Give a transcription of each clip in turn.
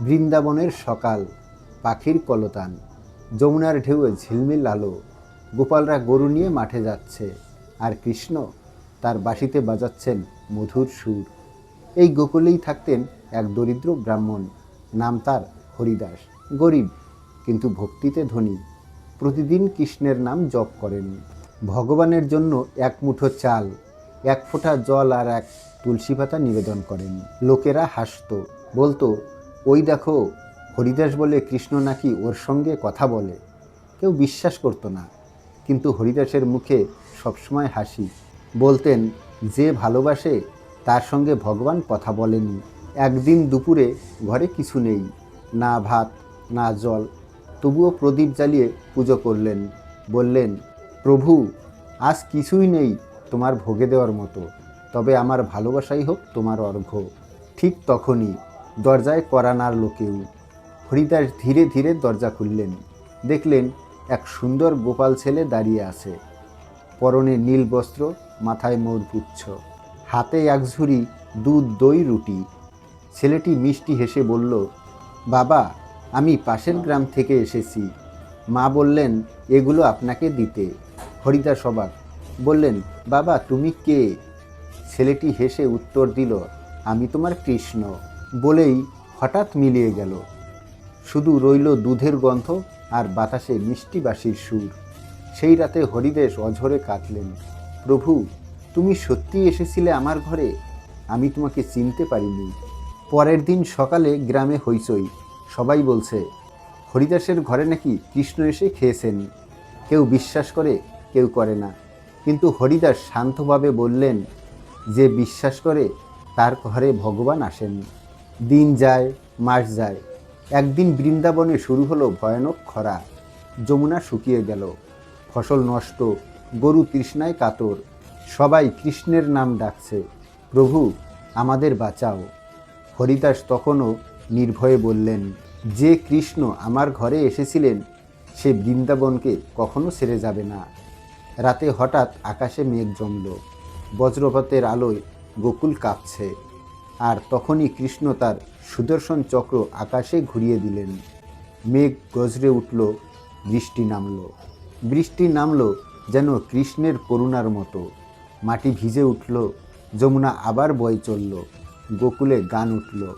বৃন্দাবনের সকাল, পাখির কলতান, যমুনার ঢেউয়ে ঝিলমিল আলো, গোপালরা গরু নিয়ে মাঠে যাচ্ছে, আর কৃষ্ণ তার বাঁশিতে বাজাচ্ছেন মধুর সুর। এই গোকুলেই থাকতেন এক দরিদ্র ব্রাহ্মণ, নাম তার হরিদাস, গরিব কিন্তু ভক্তিতে ধনী। প্রতিদিন কৃষ্ণের নাম জপ করেন। ভগবানের জন্য এক মুঠো চাল, এক ফোঁটা জল আর এক তুলসী পাতা নিবেদন করেন। লোকেরা হাসত, বলতো ওই দেখো, হরিদাস বলে কৃষ্ণ নাকি ওর সঙ্গে কথা বলে। কেউ বিশ্বাস করতো না, কিন্তু হরিদাসের মুখে সবসময় হাসি। বলতেন, যে ভালোবাসে, তার সঙ্গে ভগবান কথা বলেনি। একদিন দুপুরে ঘরে কিছু নেই, না ভাত, না জল। তবুও প্রদীপ জ্বালিয়ে পুজো করলেন। বললেন, প্রভু, আজ কিছুই নেই তোমার ভোগে দেওয়ার মতো। তবে আমার ভালোবাসাই হোক তোমার অর্ঘ্য। ঠিক তখনই দরজায় করানার লোকেও। হরিদাস ধীরে ধীরে দরজা খুললেন। দেখলেন এক সুন্দর গোপাল ছেলে দাঁড়িয়ে আছে। পরনে নীল বস্ত্র, মাথায় মৌরপুচ্ছ হাতে এক ঝুড়ি দুধ, দই, রুটি। ছেলেটি মিষ্টি হেসে বলল, বাবা, আমি পাশের গ্রাম থেকে এসেছি। মা বললেন, এগুলো আপনাকে দিতে। হরিদাস অবাক, বললেন, বাবা, তুমি কে? ছেলেটি হেসে উত্তর দিল, আমি তোমার কৃষ্ণ। বলেই হঠাৎ মিলিয়ে গেল। শুধু রইল দুধের গন্ধ আর বাতাসে মিষ্টি বাসির সুর। সেই রাতে হরিদেশ অঝরে কাঁদলেন, প্রভু, তুমি সত্যি এসেছিলে আমার ঘরে? আমি তোমাকে চিনতে পারিনি। পরের দিন সকালে গ্রামে হইচই। সবাই বলছে, হরিদাসের ঘরে নাকি কৃষ্ণ এসে খেয়েছেন। কেউ বিশ্বাস করে, কেউ করে না। কিন্তু হরিদাস শান্তভাবে বললেন, যে বিশ্বাস করে, তার ঘরে ভগবান আসেন। দিন যায়, মাস যায়। একদিন বৃন্দাবনে শুরু হলো ভয়ানক খরা। যমুনা শুকিয়ে গেল। ফসল নষ্ট, গরু তৃষ্ণায় কাতর। সবাই কৃষ্ণের নাম ডাকছে, প্রভু, আমাদের বাঁচাও। হরিদাস তখনও নির্ভয়ে বললেন, যে কৃষ্ণ আমার ঘরে এসেছিলেন, সে বৃন্দাবনকে কখনো ছেড়ে যাবে না। রাতে হঠাৎ আকাশে মেঘ জমল। বজ্রপাতের আলোয় গোকুল কাঁপছে। আর তখনই কৃষ্ণ তার সুদর্শন চক্র আকাশে ঘুরিয়ে দিলেন। মেঘ গজরে উঠল, বৃষ্টি নামল। বৃষ্টি নামল যেন কৃষ্ণের করুণার মতো। মাটি ভিজে উঠল, যমুনা আবার বয়ে চলল, গোকুলে গান উঠল।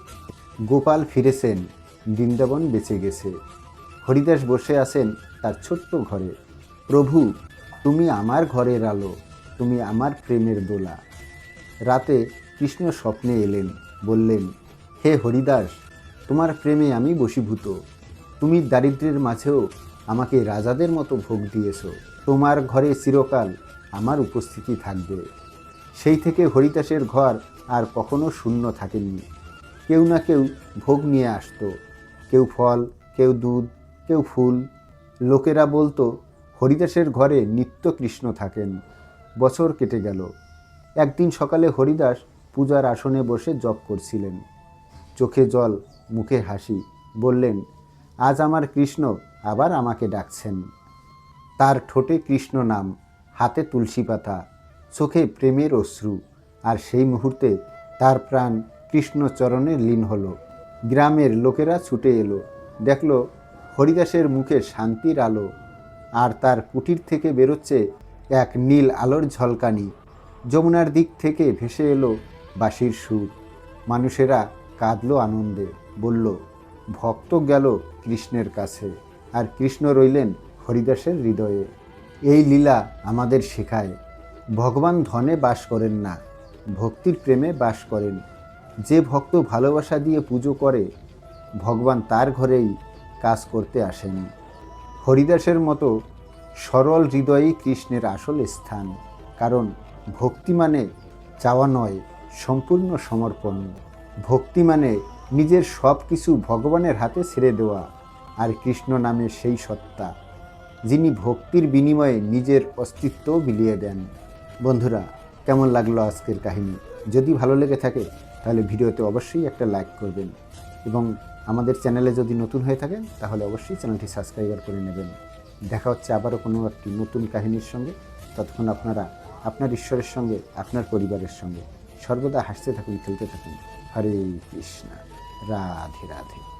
গোপাল ফিরেছেন, বৃন্দাবন বেঁচে গেছে। হরিদাস বসে আছেন তার ছোট্ট ঘরে। প্রভু, তুমি আমার ঘরের আলো, তুমি আমার প্রেমের দোলা। রাতে কৃষ্ণ স্বপ্নে এলেন, বললেন, হে হরিদাস, তোমার প্রেমে আমি বশীভূত। তুমি দারিদ্র্যের মাঝেও আমাকে রাজাদের মতো ভোগ দিয়েছ। তোমার ঘরে চিরকাল আমার উপস্থিতি থাকবে। সেই থেকে হরিদাসের ঘর আর কখনো শূন্য থাকেনি। কেউ না কেউ ভোগ নিয়ে আসতো। কেউ ফল, কেউ দুধ, কেউ ফুল। লোকেরা বলতো, হরিদাসের ঘরে নিত্য কৃষ্ণ থাকেন। বছর কেটে গেল। একদিন সকালে হরিদাস পূজার আসনে বসে জপ করছিলেন। চোখে জল, মুখে হাসি। বললেন, আজ আমার কৃষ্ণ আবার আমাকে ডাকছেন। তার ঠোঁটে কৃষ্ণ নাম, হাতে তুলসী পাতা, চোখে প্রেমের অশ্রু, আর সেই মুহূর্তে তার প্রাণ কৃষ্ণ চরণে লীন হলো। গ্রামের লোকেরা ছুটে এলো। দেখল, হরিদাসের মুখে শান্তির আলো, আর তার কুটির থেকে বেরোচ্ছে এক নীল আলোর ঝলকানি। যমুনার দিক থেকে ভেসে এলো বাঁশির সুর। মানুষেরা কাঁদলো আনন্দে, বলল, ভক্ত গেল কৃষ্ণের কাছে, আর কৃষ্ণ রইলেন হরিদাসের হৃদয়ে। এই লীলা আমাদের শেখায়, ভগবান ধনে বাস করেন না, ভক্তির প্রেমে বাস করেন। যে ভক্ত ভালোবাসা দিয়ে পুজো করে, ভগবান তার ঘরেই কাজ করতে আসেন। হরিদাসের মতো সরল হৃদয়েই কৃষ্ণের আসল স্থান, কারণ ভক্তি মানে চাওয়া নয় সম্পূর্ণ সমর্পণ। ভক্তি মানে নিজের সব কিছু ভগবানের হাতে ছেড়ে দেওয়া আর কৃষ্ণ নামে সেই সত্তা, যিনি ভক্তির বিনিময়ে নিজের অস্তিত্ব বিলিয়ে দেন। বন্ধুরা, কেমন লাগল আজকের কাহিনী? যদি ভালো লেগে থাকে, তাহলে ভিডিওতে অবশ্যই একটা লাইক করবেন এবং আমাদের চ্যানেলে যদি নতুন হয়ে থাকেন, তাহলে অবশ্যই চ্যানেলটি সাবস্ক্রাইবার করে নেবেন। দেখা হচ্ছে আবারও কোনো একটি নতুন কাহিনীর সঙ্গে। ততক্ষণ আপনারা আপনার ঈশ্বরের সঙ্গে, আপনার পরিবারের সঙ্গে। সর্বদা হাসতে থাকুন খেলতে থাকুন। হরে কৃষ্ণা। রাধে রাধে।